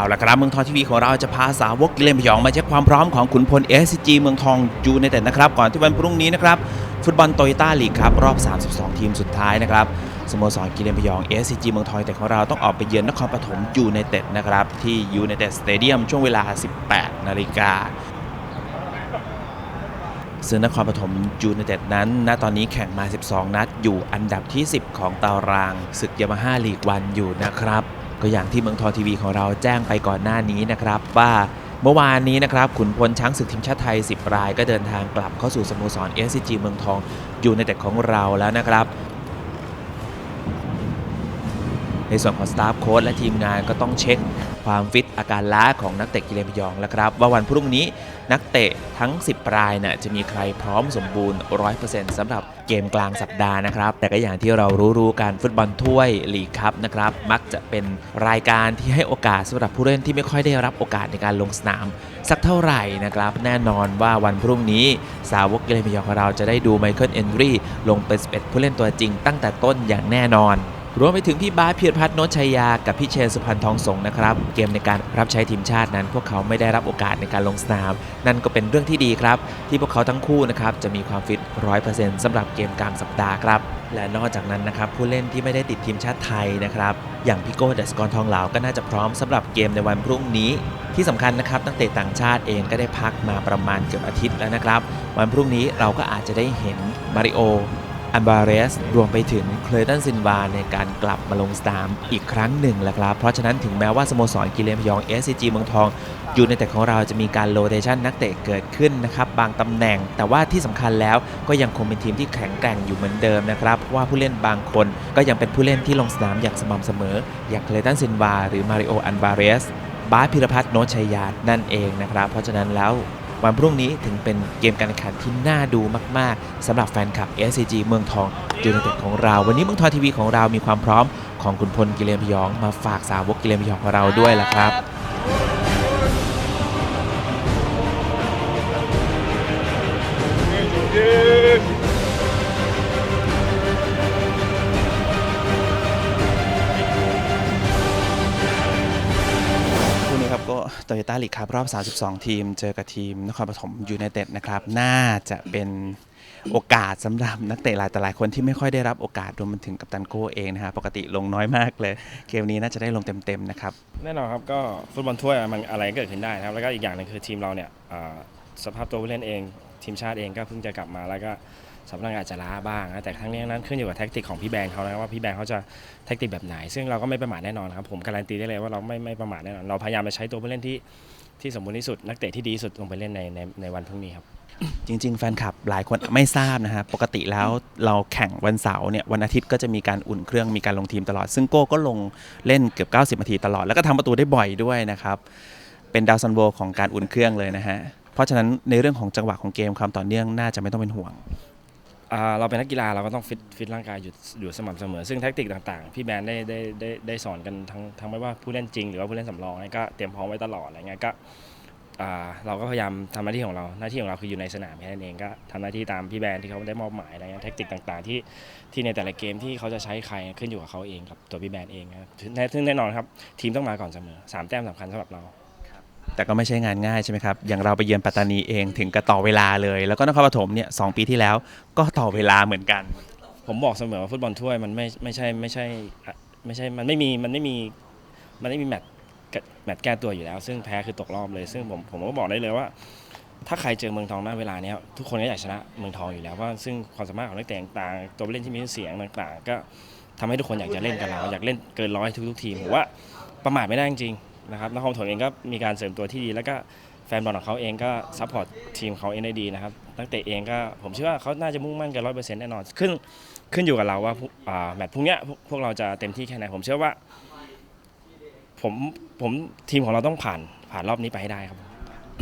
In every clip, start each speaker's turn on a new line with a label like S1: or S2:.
S1: เอาละครับเมืองทองทีวีของเราจะพาสาวกกิเลนพยองมาเช็คความพร้อมของขุนพล SCG เมืองทองยูไนเต็ดนะครับ ก่อนที่วันพรุ่งนี้นะครับ ฟุตบอลโตโยต้าลีกครับ รอบ 32 ทีมสุดท้ายนะครับสโมสรกิเลนพยอง SCG เมืองทองแต่ของเราต้องออกไปเยือนนครปฐมยูไนเต็ดนะครับ ที่ยูไนเต็ดสเตเดียมช่วงเวลา 18 นาฬิกาซึ่งนครปฐมยูไนเต็ดนั้น ณ ตอนนี้แข่งมา 12 นัด อยู่อันดับที่ 10 ของตารางศึกยามาฮ่าลีกวันอยู่นะครับ ก็อย่างที่เมืองทองทีวีของเราแจ้งไปก่อนหน้านี้นะครับว่าเมื่อวานนี้นะครับขุนพลช้างศึกทีมชาติไทย 10 ราย ก็เดินทางกลับเข้าสู่สโมสร SCG เมืองทองยูไนเต็ดของเราแล้วนะครับ ในส่วนของสตาฟโค้ชและทีมงานก็ต้องเช็คความฟิตอาการล้าของนักเตะกิเลนพยองแล้วครับ ว่าวันพรุ่งนี้นักเตะทั้ง 10 รายน่ะจะมีใครพร้อมสมบูรณ์ 100%สำหรับเกมกลางสัปดาห์นะครับ แต่ก็อย่างที่เรารู้ๆกันฟุตบอลถ้วยลีกครับนะครับมักจะเป็นรายการที่ให้โอกาสสำหรับผู้เล่นที่ไม่ค่อยได้รับโอกาสในการลงสนาม สักเท่าไหร่นะครับแน่นอนว่าวันพรุ่งนี้สาวกกิเลนพยองของเราจะได้ดูไมเคิลเอนรีลงเป็น11ผู้เล่นตัวจริงตั้งแต่ต้นอย่างแน่นอน รวมไปถึงพี่บาสเพียรพัฒน์นชชัยยา กับพี่เชนสุพรรณทองสงนะครับ เกมในการรับใช้ทีมชาตินั้น พวกเขาไม่ได้รับโอกาสในการลงสนาม นั่นก็เป็นเรื่องที่ดีครับ ที่พวกเขาทั้งคู่นะครับจะมีความฟิต100%สำหรับเกมกลางสัปดาห์ครับ และนอกจากนั้นนะครับผู้เล่นที่ไม่ได้ติดทีมชาติไทยนะครับอย่างพี่โก้เดสกรทองเหลาก็น่าจะพร้อมสำหรับเกมในวันพรุ่งนี้ที่สำคัญนะครับนักเตะต่างชาติเองก็ได้พักมาประมาณเกือบอาทิตย์แล้วนะครับ วันพรุ่งนี้เราก็อาจจะได้เห็นมาริโอ อันบาเรสรวมไปถึงเคลตันซินวาในการกลับมาลงสนามอีกครั้งหนึ่งแหละครับ เพราะฉะนั้นถึงแม้ว่าสโมสรกิเลนพยอง SCG เมืองทองยูในแต่ของเราจะมีการโรเตชันนักเตะเกิดขึ้นนะครับ บางตำแหน่ง แต่ว่าที่สำคัญแล้วก็ยังคงเป็นทีมที่แข็งแกร่งอยู่เหมือนเดิมนะครับ เพราะว่าผู้เล่นบางคนก็ยังเป็นผู้เล่นที่ลงสนามอย่างสม่ำเสมอ อย่างเคลตันซินวาหรือมาริโออันบาเรสบาสพิรพัฒน์โนชชัยยานั่นเองนะครับ เพราะฉะนั้นแล้ว วันพรุ่งนี้ถึงเป็นเกมการแข่งขันที่น่าดูมาก ๆสำหรับแฟนคลับ SCG เมืองทองยูไนเต็ดของเรา วันนี้เมืองทองทีวีของเรามีความพร้อมของคุณพลกิเลนพยอง มาฝากสาวกกิเลนพยองของเราด้วยล่ะครับเโตโยต้าลีกครับรอบ 32 ทีม เจอกับทีมนครปฐมยูไนเต็ดนะครับ น่าจะเป็นโอกาสสำหรับนักเตะหลายต่หลายคนที่ไม่ค่อยได้รับโอกาสรวมไปถึงกัปตันโก้เองนะฮะปกติลงน้อยมากเลย เกมนี้น่าจะได้ลงเต็มๆนะครับ
S2: แน่นอนครับก็ฟุตบอลถ้วยมันอะไรก็เกิดขึ้นได้นะครับแล้วก็อีกอย่างหนึงคือทีมเราเนี่ยสภาพตัวผู้เล่นเอง ทีมชาติเองก็เพิ่งจะกลับมาแล้วก็ สำนักงานอาจจะล้าบ้างนะแต่ทั้งนี้นั้นขึ้นอยู่กับแท็กติกของพี่แบงค์เขานะว่าพี่แบงค์เขาจะแท็กติกแบบไหน ซึ่งเราก็ไม่ประมาทแน่นอนครับผมการันตีได้เลยว่าเราไม่ไม่ประมาทแน่นอนเราพยายามจะใช้ตัวผู้เล่นที่ที่สมบูรณ์ที่สุดนักเตะที่ดีที่สุดลงไปเล่นในในในวันพรุ่งนี้ครับ
S1: จริง ๆ แฟนคลับหลายคนไม่ทราบนะฮะปกติแล้วเราแข่งวันเสาร์เนี่ยวันอาทิตย์ก็จะมีการอุ่นเครื่องมีการลงทีมตลอด ซึ่งโก้ก็ลงเล่นเกือบ 90นาทีตลอด แล้วก็ทำประตูได้บ่อยด้วยนะครับ เป็นดาวซันโวของการอุ่นเครื่องเลยนะฮะเพราะฉะนั้นในเรื่องของจังหวะของเกมความต่อเนื่องน่าจะไม่ต้องเป็นห่วง
S2: อ่าเราเป็นนักกีฬาเราก็ต้องฟิตฟิตร่างกายอยู่อยู่สม่ำเสมอ ซึ่งแท็กติกต่างๆ พี่แบนได้ได้ได้ได้สอนกันทั้งทั้งไม่ว่าผู้เล่นจริงหรือว่าผู้เล่นสำรองเนี่ยก็เตรียมพร้อมไว้ตลอดอะไรเงี้ยก็อ่าเราก็พยายามทำหน้าที่ของเราหน้าที่ของเราคืออยู่ในสนามแค่นั้นเองก็ทำหน้าที่ตามพี่แบนที่เขาได้มอบหมายอะไรเงี้ยแท็กติกต่างๆที่ที่ในแต่ละเกมที่เขาจะใช้ใครขึ้นอยู่กับเขาเองกับตัวพี่แบนเองครับซึ่งแน่นอนครับทีมต้องมาก่อนเสมอสามแต้มสำคัญสำหรับเรา
S1: แต่ก็ไม่ใช่งานง่ายใช่ไหมครับ อย่างเราไปเยือนปัตตานีเองถึงกับต่อเวลาเลย แล้วก็นครปฐมเนี่ยสองปีที่แล้วก็ต่อเวลาเหมือนกัน
S2: ผมบอกเสมอว่าฟุตบอลถ้วยมันไม่ไม่ใช่ไม่ใช่ไม่ใช่มันไม่มีมันไม่มีมันไม่มีแมตช์แมตช์แก้ตัวอยู่แล้ว ซึ่งแพ้คือตกรอบเลย ซึ่งผมผมก็บอกได้เลยว่า ถ้าใครเจอเมืองทองณเวลาเนี้ยทุกคนก็อยากชนะเมืองทองอยู่แล้วเพราซึ่งความสามารถของนักเตะต่างๆตัวเล่นที่มีเสียงต่างๆ ก็ทำให้ทุกคนอยากจะเล่นกับเราอยากเล่นเกินร้อยทุกๆทีมผมว่าประมาทไม่ได้จริง นะครับนครปฐมเองก็มีการเสริมตัวที่ดี แล้วก็แฟนบอลของเขาเองก็ซัพพอร์ตทีมเขาเองได้ดีนะครับนักเตะเองก็ผมเชื่อว่าเขาน่าจะมุ่งมั่นกันร้อยเปอร์เซ็นต์แน่นอนขึ้นขึ้นอยู่กับเราว่าอ่าแมตช์พรุ่งเนี้ยพวกพวกเราจะเต็มที่แค่ไหนผมเชื่อว่าผมผมทีมของเราต้องผ่านผ่านรอบนี้ไปให้ได้ครับ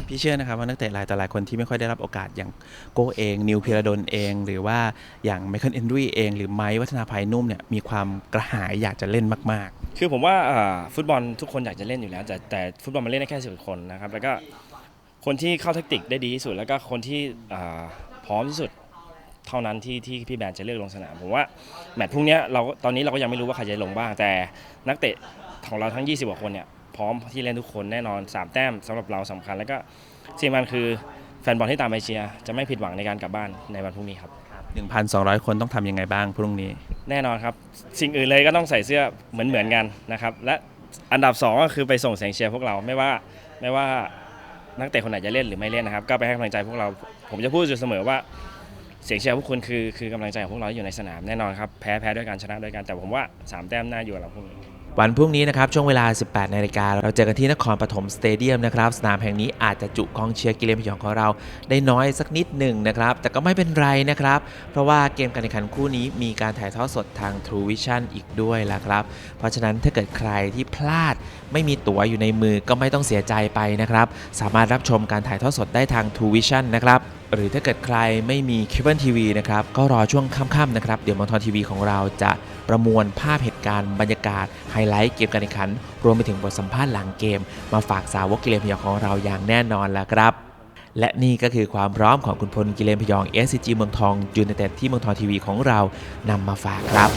S1: พี่เชื่อนะครับว่านักเตะหลายต่หลายคนที่ไม่ค่อยได้รับโอกาสอย่างโก้เอง นิวพิรดลเอง หรือว่าอย่างไมเคิลเอนดรีเอง หรือไมค์วัฒนาภัยนุ่มเนี่ยมีความกระหายอยากจะเล่นมาก ๆ
S2: คือผมว่าฟุตบอลทุกคนอยากจะเล่นอยู่แล้ว แต่แต่ฟุตบอลมันเล่นได้แค่สิบคนนะครับแล้วก็คนที่เข้าแทคติกได้ดีที่สุด แล้วก็คนที่พร้อมที่สุดเท่านั้นที่ที่พี่แบนจะเลือกลงสนามผมว่าแมตช์พรุ่งนี้เราตอนนี้เราก็ยังไม่รู้ว่าใครจะลงบ้างแต่นักเตะของเราทั้ง 20กว่าคนเนี่ย พร้อมที่เล่นทุกคนแน่นอน 3 แต้มสำหรับเราสำคัญ แล้วก็สิ่งสำคัญคือแฟนบอลที่ตามไปเชียร์จะไม่ผิดหวังในการกลับบ้านในวันพรุ่งนี้ครับ
S1: 1,200 คนต้องทำยังไงบ้างพรุ่งนี้
S2: แน่นอนครับ สิ่งอื่นเลยก็ต้องใส่เสื้อเหมือนเหมือนๆกันนะครับ และอันดับ 2 ก็คือไปส่งเสียงเชียร์พวกเราไม่ว่าไม่ว่านักเตะคนไหนจะเล่นหรือไม่เล่นนะครับ ก็ไปให้กำลังใจพวกเรา ผมจะพูดอยู่เสมอว่าเสียงเชียร์พวกคุณคือคือกำลังใจของพวกเราที่อยู่ในสนามแน่นอนครับแพ้แพ้ด้วยกันชนะด้วยกันแต่ผมว่า 3 แต้มน่าอยู่กับเราพรุ่งนี้
S1: วันพรุ่งนี้นะครับช่วงเวลา 18 นาฬิกาเราเจอกันที่นครปฐมสเตเดียมนะครับสนามแห่งนี้อาจจะจุกองเชียร์กิเลนพยองของเราได้น้อยสักนิดหนึ่งนะครับ แต่ก็ไม่เป็นไรนะครับ เพราะว่าเกมการแข่งขันคู่นี้มีการถ่ายทอดสดทาง True Vision อีกด้วยละครับ เพราะฉะนั้นถ้าเกิดใครที่พลาดไม่มีตั๋วอยู่ในมือก็ไม่ต้องเสียใจไปนะครับ สามารถรับชมการถ่ายทอดสดได้ทาง True Vision นะครับ หรือถ้าเกิดใครไม่มีเคเบิลทีวีนะครับ ก็รอช่วงค่ำๆนะครับ เดี๋ยวมอนทอนทีวีของเราจะประมวลภาพเหตุการณ์บรรยากาศ ไฮไลท์เกมการแข่งขัน รวมไปถึงบทสัมภาษณ์หลังเกม มาฝากสาวกกิเลนพยองของเราอย่างแน่นอนแล้วครับ และนี่ก็คือความพร้อมของคุณพลกิเลนพยอง SCG เมืองทองยูไนเต็ดที่เมืองทองทีวีของเรานำมาฝากครับ